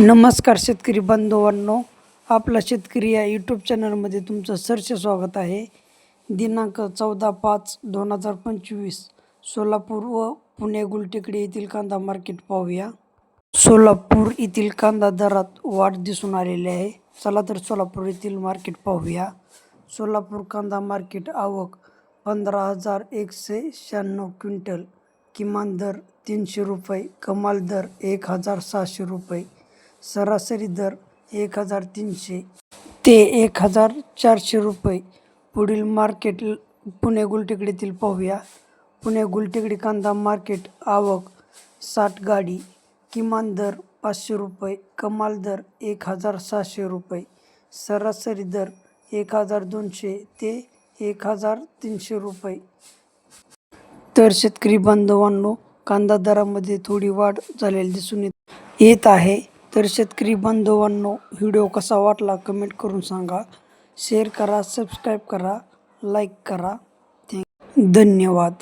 नमस्कार शेतकरी बांधवांनो आपला शेतकरी या यूट्यूब चॅनलमध्ये तुमचं सरसे स्वागत आहे. दिनांक चौदा पाच दोन हजार पंचवीस सोलापूर व पुणे गुलटेकडे येथील कांदा मार्केट पाहूया. सोलापूर येथील कांदा दरात वाढ दिसून आलेली आहे. चला तर सोलापूर येथील मार्केट पाहूया. सोलापूर कांदा मार्केट आवक पंधरा हजार एकशे शहाण्णव क्विंटल किमान दर तीनशे रुपये कमाल दर एक हजार सहाशे रुपये. सरासरी दर एक हजार तीनशे ते एक हजार चारशे रुपये. पुढील मार्केट पुणे गुलटेकडीतील पाहूया. पुणे गुलटेकडी कांदा मार्केट आवक साठ गाडी. किमान दर पाचशे रुपये कमाल दर एक हजार सहाशे रुपये. सरासरी दर एक हजार दोनशे ते एक हजार तीनशे रुपये. तर शेतकरी बांधवांनो कांदा दरामध्ये थोडी वाढ झालेली दिसून येत आहे. तर शेतकरी बांधवांनो व्हिडिओ कसा वाटला कमेंट करून सांगा. शेअर करा सबस्क्राईब करा लाईक करा. थँक धन्यवाद.